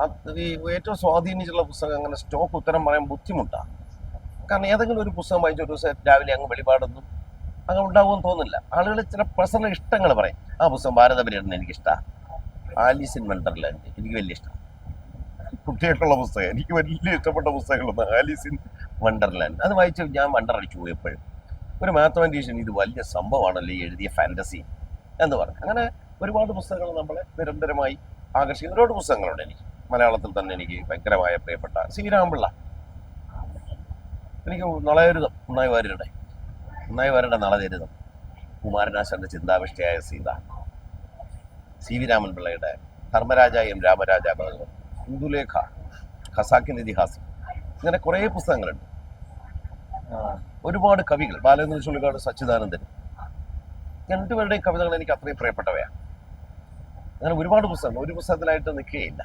അത് ഏറ്റവും സ്വാധീനിച്ചുള്ള പുസ്തകം അങ്ങനെ സ്റ്റോക്ക് ഉത്തരം പറയാൻ ബുദ്ധിമുട്ടാണ് കാരണം ഏതെങ്കിലും ഒരു പുസ്തകം വായിച്ച ഒരു ദിവസം രാവിലെ അങ്ങ് വെളിപാടൊന്നും അങ്ങ് ഉണ്ടാവുമെന്ന് തോന്നില്ല. ആളുകൾ ചില പേഴ്സണൽ ഇഷ്ടങ്ങൾ പറയും. ആ പുസ്തകം ഭാരതപര്യടനം എനിക്കിഷ്ടമാണ് ആലീസ് ഇൻ വണ്ടർലാൻഡ് എനിക്ക് വലിയ ഇഷ്ടം. കുട്ടികൾക്കുള്ള പുസ്തകം. എനിക്ക് വലിയ ഇഷ്ടപ്പെട്ട പുസ്തകങ്ങളൊന്നും ആലീസ് ഇൻ വണ്ടർലാൻഡ് അത് വായിച്ച് ഞാൻ വണ്ടർ അടിച്ചു പോയി എപ്പോഴും ഒരു മാത്തമാറ്റീഷ്യൻ ഇത് വലിയ സംഭവമാണല്ലോ ഈ എഴുതിയ ഫാന്റസി എന്ന് പറഞ്ഞു. അങ്ങനെ ഒരുപാട് പുസ്തകങ്ങൾ നമ്മളെ നിരന്തരമായി ആകർഷിക്കുന്ന. ഒരുപാട് പുസ്തകങ്ങളുണ്ട് എനിക്ക്. മലയാളത്തിൽ തന്നെ എനിക്ക് ഭയങ്കരമായ പ്രിയപ്പെട്ട ശ്രീരാമപിള്ള എനിക്ക് നളയരുതം ഉണ്ണായി വാര്യരുടെ ഉണ്ണായി വാര്യരുടെ നളതരുതം കുമാരനാശാന്റെ ചിന്താവിഷ്ടയായ സീത സി വി രാമൻ പിള്ളയുടെ ധർമ്മരാജ എം രാമരാജ ഭഗവത് ഇന്ദുലേഖ ഖസാക്കിൻ ഇതിഹാസം ഇങ്ങനെ കുറേ പുസ്തകങ്ങളുണ്ട്. ഒരുപാട് കവികൾ ബാലേന്ദ്ര ചുള്ളിക്കാട് സച്ചിദാനന്ദൻ രണ്ടുപേരുടെയും കവിതകൾ എനിക്ക് അത്രയും പ്രിയപ്പെട്ടവയാണ്. അങ്ങനെ ഒരുപാട് പുസ്തകങ്ങൾ ഒരു പുസ്തകത്തിലായിട്ട് നിൽക്കുകയില്ല.